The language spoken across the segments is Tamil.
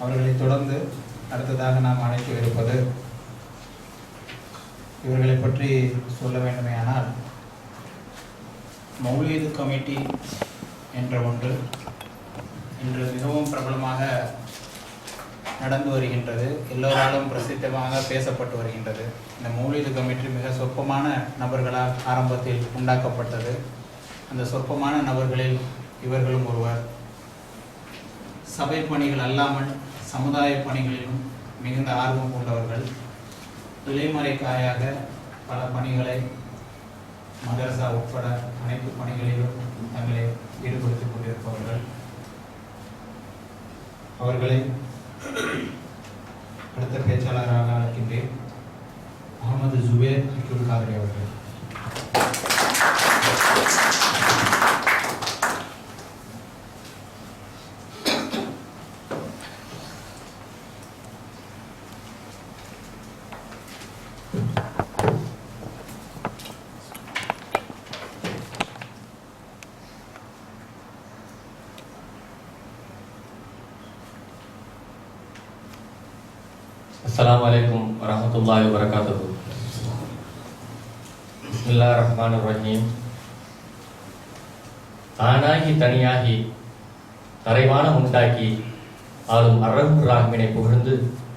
அவர்களை தொடர்ந்து அடுத்ததாக நாம் அழைக்கவிருப்பது இவர்களை பற்றி சொல்ல வேண்டுமேயானால் மௌலீது கமிட்டி என்ற ஒன்று இன்று மிகவும் பிரபலமாக நடந்து வருகின்றது. எல்லோராலும் பிரசித்தமாக பேசப்பட்டு வருகின்றது. இந்த மௌலீது கமிட்டி மிக சொற்பமான நபர்களால் ஆரம்பத்தில் உண்டாக்கப்பட்டது. அந்த சொற்பமான நபர்களில் இவர்களும் ஒருவர். சபை பணிகள் அல்லாமல் சமுதாய பணிகளிலும் மிகுந்த ஆர்வம் கொண்டவர்கள் இலைமறைக்காயாக பல பணிகளை மதரசா உட்பட அனைத்து பணிகளிலும் தங்களை ஈடுபடுத்திக் கொண்டிருப்பவர்கள். அவர்களை அடுத்த பேச்சாளராக அழைக்கின்றேன். முகமது ஜுபேர் அப்துல் காதரி அவர்கள். அஸ்லாம் வலைக்கும் வரஹ்மத்துல்லாஹி வரகாத்து பிஸ்மில்லாஹிர் ரஹ்மான் ரஹீம் தானாகி தனியாகி தரைவானம் உண்டாக்கி ஆளும் அரபு ராஹ்மினை புகழ்ந்து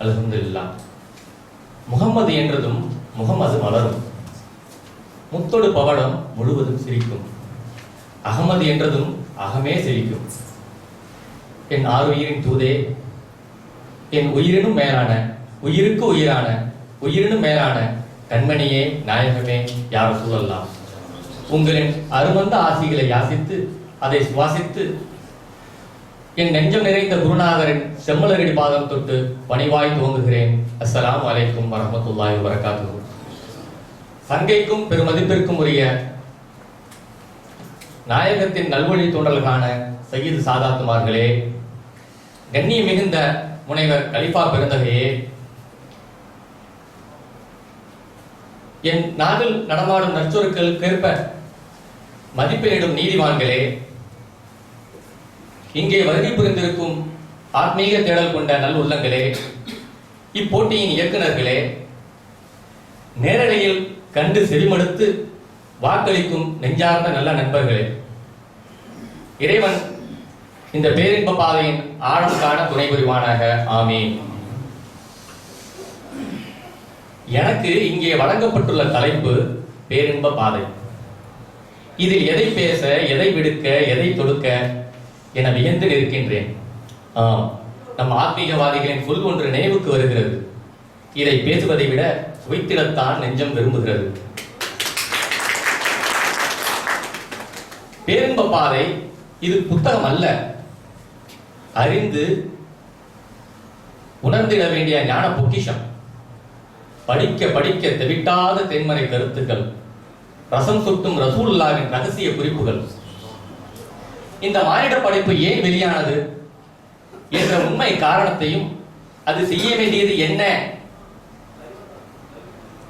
அல்ஹம்துலில்லாஹ் முகம்மது என்றதும் முகமது மலரும் முத்தொடு பவளம் முழுவதும் சிரிக்கும் அகமது என்றதும் அகமே சிரிக்கும் என் ஆறுயிரின் தூதே என் உயிரினும் மேலான உயிருக்கு உயிரான உயிரினும் மேலான கண்மணியே நாயகமே யார் சொல்லலாம் உங்களின் அருமந்த ஆசிகளை யாசித்து அதை சுவாசித்து என் நெஞ்சம் நிறைந்த குருநாதரின் செம்மலரடி பாதம் தொட்டு பணிவாய் துவங்குகிறேன். அஸ்லாம் அலைக்கும் வரமத்துல்லாய் வரகாத்து சங்கைக்கும் பெருமதிப்பிற்கும் உரிய நாயகத்தின் நல்வழி தோன்றல்களான சையீது சாதாத்துமார்களே கண்ணிய மிகுந்த முனைவர் கலிஃபா பெருந்தகையே என் நாவில் நடமாடும் நற்சொருக்களுக்கேற்ப மதிப்பிடும் நீதிவான்களே இங்கே வருகை புரிந்திருக்கும் ஆத்மீக தேடல் கொண்ட நல் உள்ளங்களே இப்போட்டியின் இயக்குனர்களே நேரடியில் கண்டு செவிமடுத்து வாக்களிக்கும் நெஞ்சார்ந்த நல்ல நண்பர்களே. இறைவன் இந்த பேரின்ப பாதையின் ஆழம் காண துணை புரிவானாக. ஆமீன். எனக்கு இங்கே வழங்கப்பட்டுள்ள தலைப்பு பேரின்ப பாதை. இதில் எதை பேச எதை விடுக்க எதை தொடுக்க என வியந்து நிற்கின்றேன். ஆம் நம் ஆத்மீகவாதிகளின் சொல் ஒன்று நினைவுக்கு வருகிறது. இதை பேசுவதை விட சுவைத்திடத்தான் நெஞ்சம் விரும்புகிறது. பேரின்ப பாதை இது புத்தகம் அல்ல. அறிந்து உணர்ந்திட வேண்டிய ஞான பொக்கிஷம். படிக்க படிக்க தெவிட்டாத தென்மறை கருத்துக்கள் ரசம் சுட்டும் ரசூல்லாவின் ரகசிய குறிப்புகள். இந்த மானிட படைப்பு ஏன் வெளியானது? என்ற உண்மை காரணத்தையும் அது செய்ய வேண்டியது என்ன?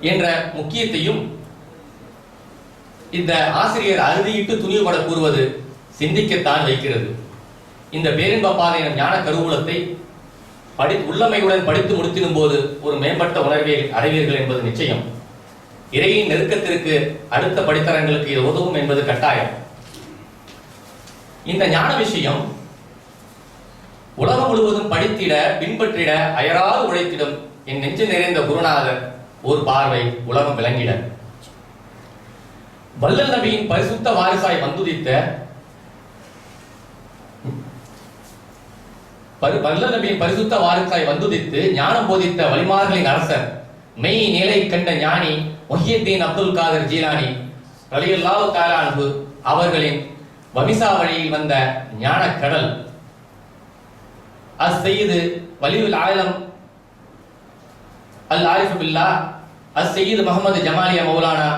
என்ற முக்கியத்தையும் இந்த ஆசிரியர் அறுதியிட்டு துணிவுபட கூறுவது சிந்திக்கத்தான் வைக்கிறது. இந்த பேரின்ப பாதையின ஞான கருவூலத்தை படி உள்ளமையுடன் படித்து முடித்திடும் போது ஒரு மேம்பட்ட உணர்வை அடைவீர்கள் என்பது நிச்சயம். இறையின் நெருக்கத்திற்கு அடுத்த படித்தரங்களுக்கு இது உதவும் என்பது கட்டாயம். இந்த ஞான விஷயம் உலகம் முழுவதும் படித்திட பின்பற்றிட அயராது உழைத்திடும் என் நெஞ்சு நிறைந்த குருநாதர் ஒரு பார்வை உலகம் விளங்கிட. வல்லல் நபியின் பரிசுத்த வாரிசாய் வந்துதித்த பரு வல்ல நபியின் பரிசுத்த வாரிசாய் வந்துதித்து ஞானம் போதித்த வழிமார்களின் அரசர். மெய் நிலை கண்ட ஞானி மொஹியத்தீன் அப்துல் காதர் ஜீலானி ரலியல்லாஹு தஆலா அன்பு அவர்களின் வமிசா வழியில் வந்த ஞான கடல் அஸ் செய்து வலியுல் ஆலம் அல் ஆரிஃபு பில்லா அஸ் செய்து முகமது ஜமாலியா மௌலானா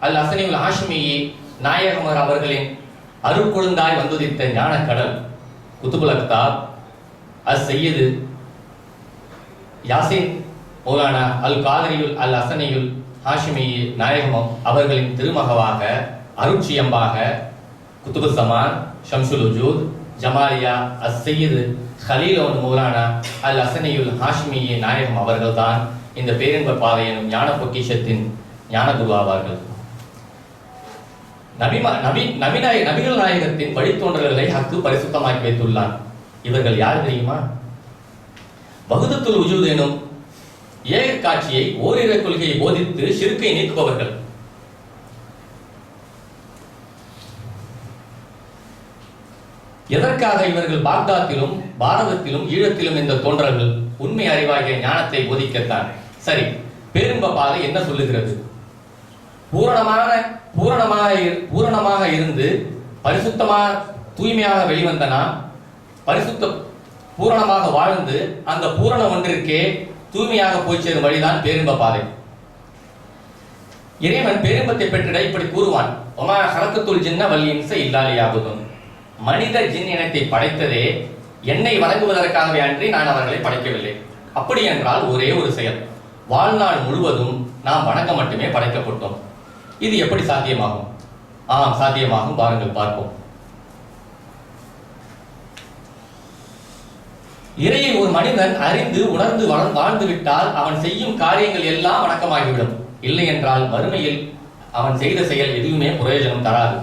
அல் அசனியுல் ஹாஷ்மியி நாயகமர் அவர்களின் அருட்கொழுந்தாய் வந்துதித்த ஞான கடல் குத்துபுல் அது செய்யது யாசின் மௌலானா அல் காதரியுல் அல் அசனியுல் ஹாஷிமி நாயகமம் அவர்களின் திருமகவாக அருட்சியம்பாக குத்துபு சமான் ஷம்சுல் உஜூத் ஜமாலியா அஸ் செய்யது ஹலீலோன் மௌலானா அல் அசனியுல் ஹாஷ்மியே நாயகம் அவர்கள்தான் இந்த பேரின்ப பாதை எனும் ஞான பொக்கிஷத்தின் ஞான குருவாவார்கள் நபிமா நபி நபிநாய நபிகள் நாயகத்தின் வழித்தோன்றல்களை ஹக்கு பரிசுத்தமாக்கி வைத்துள்ளான். இவர்கள் யார் தெரியுமா? பகுதத்துள் உஜூத் எனும் ஏக காட்சியை ஓரிர கொள்கையை போதித்து சிறுக்கை நீக்குபவர்கள். எதற்காக இவர்கள் பாக்தாத்திலும் பாரதத்திலும் ஈழத்திலும் இந்த தோன்றல்கள் உண்மை அறிவாகிய ஞானத்தை போதிக்கத்தான்? சரி பேரும்ப பாதை என்ன சொல்லுகிறது? பூரணமான பூரணமாக இரு- பூரணமாக இருந்து பரிசுத்தமாக தூய்மையாக வெளிவந்த நாம் பரிசுத்த பூரணமாக வாழ்ந்து அந்த பூரண ஒன்றிற்கே தூய்மையாக போய் சேரும் வழிதான் பேரும்ப பாதை. இறைவன் பேரின்பத்தை பெற்றிட இப்படி கூறுவான் ஒமா ஹலக்கத்துள் ஜின்ன வல்லியின்ச இல்லாலியாகுதும். மனித ஜின் இனத்தை படைத்ததே என்னை வணங்குவதற்காகவே அன்றி நான் அவர்களை படைக்கவில்லை. அப்படி என்றால் ஒரே ஒரு செயல் வாழ்நாள் முழுவதும் நாம் வணங்க மட்டுமே படைக்கப்பட்டோம். இது எப்படி சாத்தியமாகும்? ஆம் சாத்தியமாகும். பாருங்கள் பார்ப்போம். இறையை ஒரு மனிதன் அறிந்து உணர்ந்து வளர்ந்து வாழ்ந்து விட்டால் அவன் செய்யும் காரியங்கள் எல்லாம் வணக்கமாகிவிடும். இல்லை என்றால் மறுமையில் அவன் செய்த செயல் எதுவுமே பிரயோஜனம் தராது.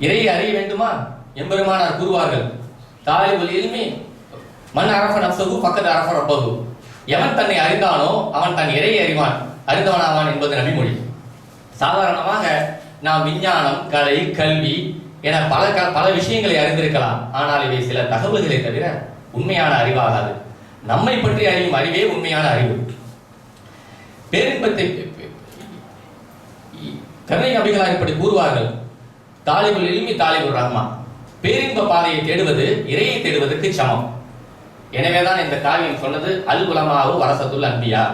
இறையை அறிய வேண்டுமா? எம்பெருமானார் கூறுவார்கள் தாலிபுல் இல்மி மண் அரஃப நப்சகு பக்கத்து அரஃப ரப்பகு எவன் தன்னை அறிந்தானோ அவன் தன் இறையை அறிவான். அறிந்தவனாவான் என்பது நபிமொழி. சாதாரணமாக நாம் விஞ்ஞானம் கலை கல்வி என பல க- பல விஷயங்களை அறிந்திருக்கலாம். ஆனால் இவை சில தகவல்களை தவிர உண்மையான அறிவாகாது. நம்மை பற்றி அறியும் அறிவே உண்மையான அறிவு. பேரின்பத்தை கருணை நபிகளார் இப்படி கூறுவார்கள். தாலிபுல் இல்மி தாலிபுல் ரஹ்மா. பேரின்ப பாதையை தேடுவது இறையை தேடுவதற்கு சமம். எனவேதான் இந்த காவியம் சொன்னது அல் உலமாவு வரசத்துல் அன்பியா.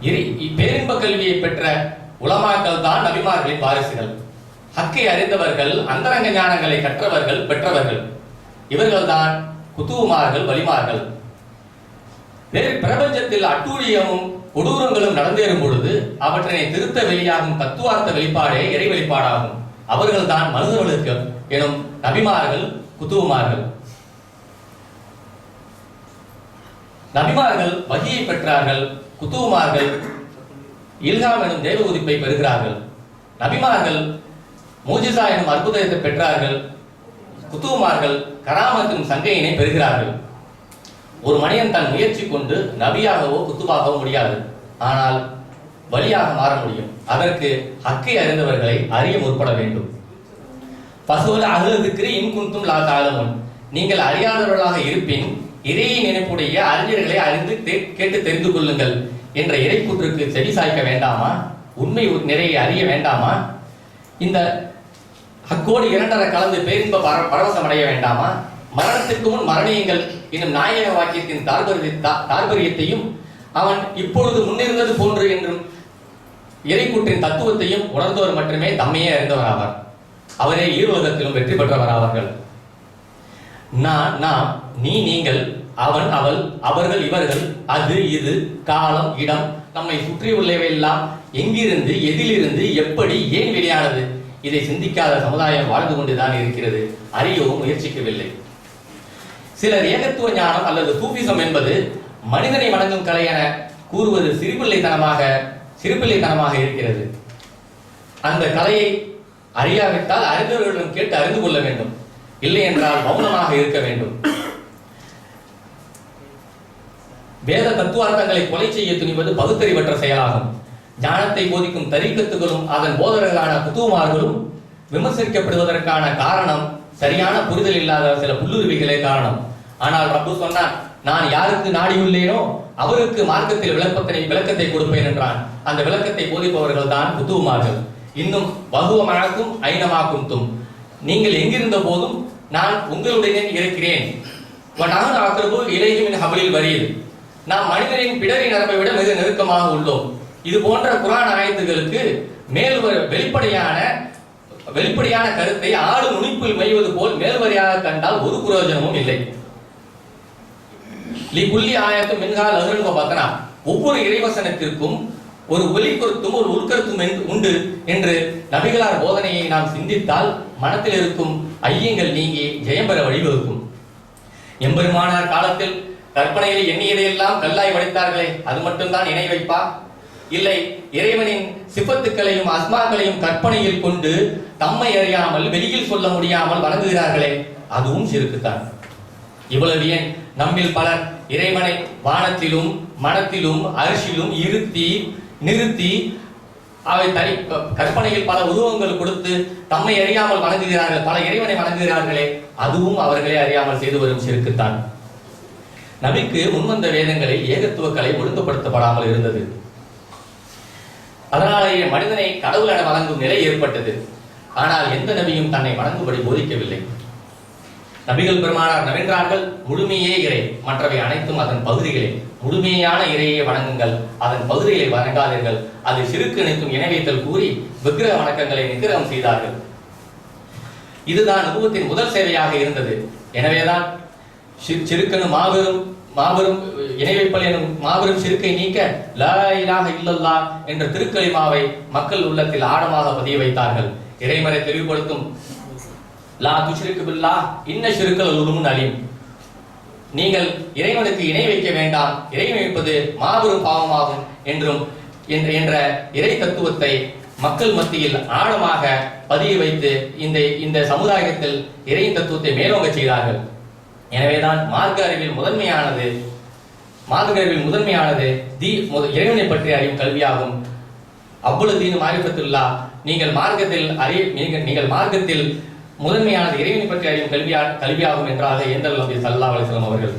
இறை பேரின்ப கல்வியை பெற்ற உலமாக்கள் தான் நபிமார்களின் வாரிசுகள். ஹக்கை அறிந்தவர்கள் அந்தரங்க ஞானங்களை கற்றவர்கள் பெற்றவர்கள். இவர்கள்தான் குத்துவுமார்கள் வலிமார்கள். வேறு பிரபஞ்சத்தில் அட்டூழியமும் கொடூரங்களும் நடந்தேறும் பொழுது அவற்றினை திருத்த வெளியாகும் தத்துவார்த்த வெளிப்பாடே இறை வெளிப்பாடாகும். அவர்கள்தான் மனிதர்களுக்கு எனும் நபிமார்கள் குத்துவுமார்கள் நபிமார்கள் வகியை பெற்றார்கள் குத்துவுமார்கள் இல்ஹாம் எனும் தேவ உதிப்பை பெறுகிறார்கள். நபிமார்கள் மூஜிசா எனும் அற்புதத்தை பெற்றார்கள். குத்துவுமார்கள் கராமத்தின் சங்கையினை பெறுகிறார்கள். ஒரு மனிதன் தன் முயற்சி கொண்டு நபியாகவோ குத்துவாகவோ முடியாது. ஆனால் வழியாக மாற முடியும். அதற்கு ஹக்கை அறிந்தவர்களை அறிய முற்பட வேண்டும். பசுவல அகலதுக்கு இன்குந்தும் லா தாளமும் நீங்கள் அறியாதவர்களாக இருப்பின் இறையை நினைப்புடைய அறிஞர்களை அறிந்து கேட்டு தெரிந்து கொள்ளுங்கள். என்ற இறைக்கூற்றுக்கு செவி சாய்க்க வேண்டாமா? உண்மை நிறைய அறிய வேண்டாமா? இந்த அக்கோடி இரண்டரை கலந்து பேரின்ப பர- பரவசம் அடைய வேண்டாமா? மரணத்திற்கு முன் மரணியுங்கள். என்னும் நாயக வாக்கியத்தின் தார்பரிய தார்பரியத்தையும் அவன் இப்பொழுது முன்னிருந்தது போன்று என்றும் இறைக்கூற்றின் தத்துவத்தையும் உணர்ந்தவர் மட்டுமே தம்மையே அறிந்தவர் ஆவார் அவரே ஈருலகத்திலும் வெற்றி பெற்றவர் ஆவார்கள். நான் நாம் நீ நீங்கள் அவன் அவள் அவர்கள் இவர்கள் அது இது காலம் இடம் நம்மை சுற்றியுள்ளவையெல்லாம் எங்கிருந்து எதிலிருந்து எப்படி ஏன் வெளியானது? இதை சிந்திக்காத சமுதாயம் வாழ்ந்து கொண்டுதான் இருக்கிறது. அறியவும் முயற்சிக்கவில்லை. சிலர் ஏகத்துவ ஞானம் அல்லது சூஃபிசம் என்பது மனிதனை வணங்கும் கலை என கூறுவது சிறுபிள்ளைத்தனமாக சிறுபிள்ளைத்தனமாக இருக்கிறது. அந்த கலையை அறியாவிட்டால் அறிந்தவர்களிடம் கேட்டு அறிந்து கொள்ள வேண்டும். இல்லை என்றால் மௌனமாக இருக்க வேண்டும். வேத தத்துவார்த்தங்களை கொலை செய்ய துணிவது பகுத்தறிவற்ற செயலாகும். ஞானத்தை போதிக்கும் தரிக்கத்துகளும் அதன் போதகர்களான புத்துமார்களும் விமர்சிக்கப்படுவதற்கான காரணம் சரியான புரிதல் இல்லாத சில புல்லுருவிகளே காரணம். ஆனால் ரப்பு சொன்னான் நான் யாருக்கு நாடியுள்ளேனோ அவருக்கு மார்க்கத்தில் விளக்கத்தினை விளக்கத்தை கொடுப்பேன் என்றான். அந்த விளக்கத்தை போதிப்பவர்கள் தான் குத்துவுமார்கள் இன்னும் பகுவமாக்கும் ஐனமாக்கும் தும் நீங்கள் எங்கிருந்த போதும் நான் உங்களுடன் இருக்கிறேன். நான் ஆக்கிரபு இலையுமின் ஹபலில் வரியில். நாம் மனிதனின் பிடரி நரம்பை விட மிக நெருக்கமாக உள்ளோம். இது போன்ற குரான் ஆயத்துகளுக்கு மேல் வெளிப்படையான வெளிப்படையான கருத்தை ஆடு நுனிப்பில் மெய்வது போல் மேல்வரையாக கண்டால் ஒரு பிரயோஜனமும் இல்லை. லி புள்ளி ஆயத்தும் மின்கால் பார்த்தனா ஒவ்வொரு இறைவசனத்திற்கும் ஒரு ஒலி கருத்தும் ஒரு உள்கருத்தும் உண்டு என்று நபிகளார் போதனையை நாம் சிந்தித்தால் மனத்தில் இருக்கும் ஐயங்கள் நீங்கி ஜெயம் பெற வழிவகுக்கும். எம்பெருமானார் காலத்தில் கற்பனையில் எண்ணியதையெல்லாம் கல்லாய் வடித்தார்களே அது மட்டும்தான் இணை வைப்பா இல்லை இறைவனின் சிப்பத்துக்களையும் அஸ்மாக்களையும் கற்பனையில் கொண்டு தம்மை அறியாமல் வெளியில் சொல்ல முடியாமல் வணங்குகிறார்களே அதுவும் சிறுக்குத்தான். இவ்வளவு ஏன்? நம்மில் பலர் இறைவனை வானத்திலும் மனத்திலும் அரிசிலும் இருத்தி நிறுத்தி அவை தனி கற்பனையில் பல உருவங்கள் கொடுத்து தம்மை அறியாமல் வணங்குகிறார்கள் பல இறைவனை வணங்குகிறார்களே அதுவும் அவர்களே அறியாமல் செய்து வரும் சிறுக்குத்தான். நபிக்கு முன்வந்த வேதங்களில் ஏகத்துவ கலை ஒழுங்குபடுத்தப்படாமல் இருந்தது. அதனாலேயே மனிதனை கடவுள் என வணங்கும் நிலை ஏற்பட்டது. ஆனால் எந்த நபியும் தன்னை வணங்கும்படி போதிக்கவில்லை. நபிகள் பெருமானார் நவென்றார்கள் முழுமையே இறை மற்றவை அனைத்தும் அதன் பகுதிகளே. முழுமையான இறையை வணங்குங்கள் அதன் பகுதிகளை வணங்காதீர்கள். அது சிறுக்கு இணைக்கும் இணைவைத்தல் கூறி விக்கிரக வணக்கங்களை நிகிரகம் செய்தார்கள். இதுதான் நுபுவத்தின் முதல் சேவையாக இருந்தது. எனவேதான் சிறுக்கனு மாபெரும் மாபெரும் இணை வைப்பல் எனும் மாபெரும் சிறுக்கை நீக்க லா இல்லல்லா என்ற திருக்கலிமாவை மக்கள் உள்ளத்தில் ஆழமாக பதிய வைத்தார்கள். இறைமறை தெளிவுபடுத்தும் லா துஷ்ரிக்கு பில்லா இன்ன சிறுக்கள் உருமுன் அலிம். நீங்கள் இறைவனுக்கு இணை வைக்க வேண்டாம். இறை வைப்பது மாபெரும் பாவமாகும் என்றும் என்ற இறை தத்துவத்தை மக்கள் மத்தியில் ஆழமாக பதிய வைத்து இந்த இந்த சமுதாயத்தில் இறை தத்துவத்தை மேலோங்க செய்தார்கள். எனவேதான் மார்க்க அறிவில் முதன்மையானது மார்க்க அறிவில் முதன்மையானது தி இறைவனை பற்றி அறியும் கல்வியாகும் அவ்வளவு தீனு மாரிஃபத்துல்லா நீங்கள் மார்க்கத்தில் அறிய நீங்கள் நீங்கள் மார்க்கத்தில் முதன்மையானது இறைவனை பற்றி அறியும் கல்வியா கல்வியாகும் என்றாக ஏந்தல் நபி சல்லா அலிஸ்லாம் அவர்கள்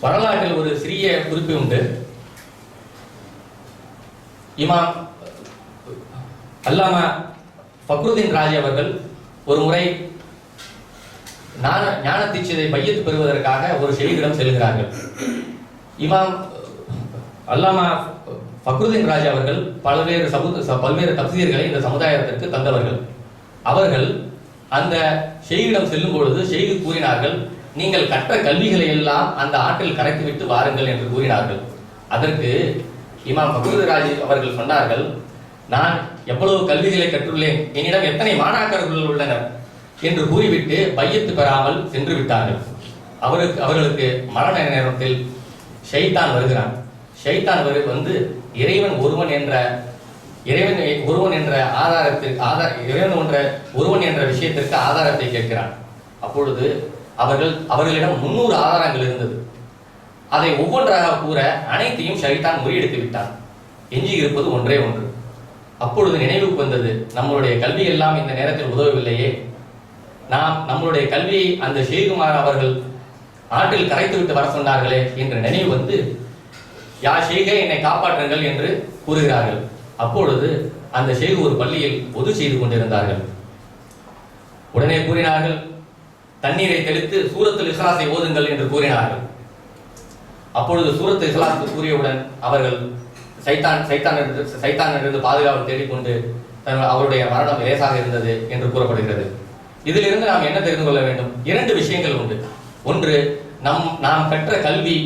வரலாற்றில் ஒரு சிறிய குறிப்பு உண்டு இமாம் அல்லாம ஃபக்ருதீன் ராஜி அவர்கள் ஒரு முறை ஞான ஞான தீட்சிதை மையத்து பெறுவதற்காக ஒரு ஷெய்கிடம் செல்கிறார்கள். இமாம் அல்லாமா ஃபக்ருதீன் ராஜா அவர்கள் பல்வேறு சமு பல்வேறு தப்சீர்களை இந்த சமுதாயத்திற்கு தந்தவர்கள். அவர்கள் அந்த ஷெய்கிடம் செல்லும் பொழுது ஷெய்கு கூறினார்கள் நீங்கள் கற்ற கல்விகளை எல்லாம் அந்த ஆற்றில் கரைத்துவிட்டு வாருங்கள் என்று கூறினார்கள். அதற்கு இமாம் ஃபக்ருதீன் அவர்கள் சொன்னார்கள் நான் எவ்வளவு கல்விகளை கற்றுள்ளேன் என்னிடம் எத்தனை மாணாக்கர்கள் உள்ளனர்? என்று கூறிவிட்டு பையத்து பெறாமல் சென்று விட்டார்கள். அவருக்கு அவர்களுக்கு மரண நேரத்தில் ஷைத்தான் வருகிறான். ஷைத்தான் வரு வந்து இறைவன் ஒருவன் என்ற இறைவன் ஒருவன் என்ற ஆதாரத்திற்கு ஆதார இறைவன் என்ற ஒருவன் என்ற விஷயத்திற்கு ஆதாரத்தை கேட்கிறான். அப்பொழுது அவர்கள் அவர்களிடம் முன்னூறு ஆதாரங்கள் இருந்தது. அதை ஒவ்வொன்றாக கூற அனைத்தையும் ஷைத்தான் முறியெடுத்து விட்டான். எஞ்சி இருப்பது ஒன்றே ஒன்று. அப்பொழுது நினைவுக்கு வந்தது நம்மளுடைய கல்வி எல்லாம் இந்த நேரத்தில் உதவவில்லையே. நாம் நம்மளுடைய கல்வியை அந்த ஸ்ரீகுமார் அவர்கள் ஆற்றில் கரைத்து விட்டு வர சொன்னார்களே என்ற நினைவு வந்து யா ஷேகே என்னை காப்பாற்றுங்கள் என்று கூறுகிறார்கள். அப்பொழுது அந்த ஷேகு ஒரு பள்ளியில் பொது செய்து கொண்டிருந்தார்கள். உடனே கூறினார்கள் தண்ணீரை தெளித்து சூரத்தில் இஸ்லாசை ஓதுங்கள் என்று கூறினார்கள். அப்பொழுது சூரத்து இஸ்லாத்து கூறியவுடன் அவர்கள் சைத்தான் சைத்தான் சைத்தானிலிருந்து பாதுகாப்பு தேடிக்கொண்டு அவருடைய மரணம் லேசாக இருந்தது என்று கூறப்படுகிறது. இதிலிருந்து நாம் என்ன தெரிந்து கொள்ள வேண்டும்? இரண்டு விஷயங்கள் உண்டு. ஒன்று நம் நாம் கற்ற கல்வி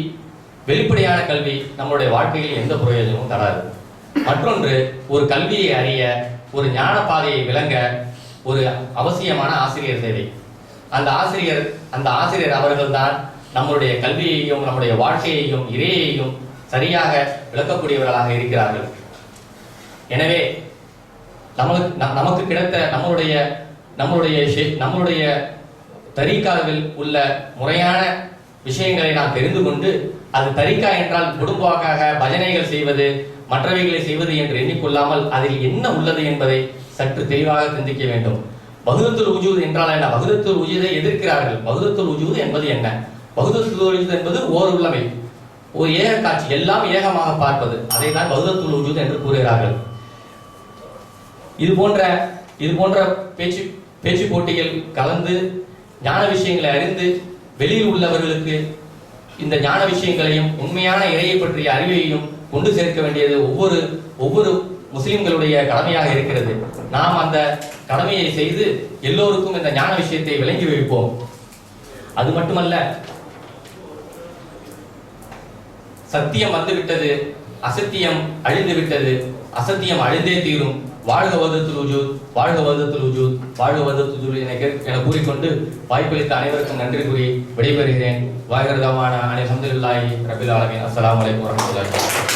வெளிப்படையான கல்வி நம்மளுடைய வாழ்க்கையில் எந்த பிரயோஜனமும் தராது. மற்றொன்று ஒரு கல்வியை அறிய ஒரு ஞான பாதையை விளங்க ஒரு அவசியமான ஆசிரியர் தேவை. அந்த ஆசிரியர் அந்த ஆசிரியர் அவர்கள்தான் நம்முடைய கல்வியையும் நம்முடைய வாழ்க்கையையும் இறையையும் சரியாக விளக்கக்கூடியவர்களாக இருக்கிறார்கள். எனவே நமக்கு நமக்கு கிடைத்த நம்மளுடைய நம்மளுடைய நம்மளுடைய தரிகாவில் உள்ள முறையான விஷயங்களை நாம் தெரிந்து கொண்டு அது தரிக்கா என்றால் குடும்பமாக பஜனைகள் செய்வது மற்றவைகளை செய்வது என்று எண்ணிக்கொள்ளாமல் அதில் என்ன உள்ளது என்பதை சற்று தெளிவாக சிந்திக்க வேண்டும். பகுதத்துல் உஜூத் என்றால் என்ன? பகுதத்துல் உஜூதை எதிர்க்கிறார்கள். பகுதத்துல் உஜூத் என்பது என்ன? பகுதத்துல் உஜூத் என்பது ஓர் உள்ளமை. ஒரு ஏக காட்சி. எல்லாம் ஏகமாக பார்ப்பது. அதை தான் பகுதத்துல் உஜூத் என்று கூறுகிறார்கள். இது போன்ற இது போன்ற பேச்சு பேச்சு போட்டிகள் கலந்து ஞான விஷயங்களை அறிந்து வெளியில் உள்ளவர்களுக்கு இந்த ஞான விஷயங்களையும் உண்மையான இறையை பற்றிய அறிவையும் கொண்டு சேர்க்க வேண்டியது ஒவ்வொரு ஒவ்வொரு முஸ்லிம்களுடைய கடமையாக இருக்கிறது. நாம் அந்த கடமையை செய்து எல்லோருக்கும் இந்த ஞான விஷயத்தை விளங்கி வைப்போம். அது மட்டுமல்ல சத்தியம் வந்துவிட்டது அசத்தியம் அழிந்து விட்டது அசத்தியம் அழிந்தே தீரும். வாழ்க வதத்தில் உஜூத் வாழ்க வதத்தில் உஜூத் வாழ்க வதத்துல் என என கூறிக்கொண்டு வாய்ப்பளித்த அனைவருக்கும் நன்றி கூறி விடைபெறுகிறேன். வாய்கரதமான அனைத்து அல்ஹம்துலில்லாஹி ரபில் ஆலமீன். அஸ்ஸலாமு அலைக்கும்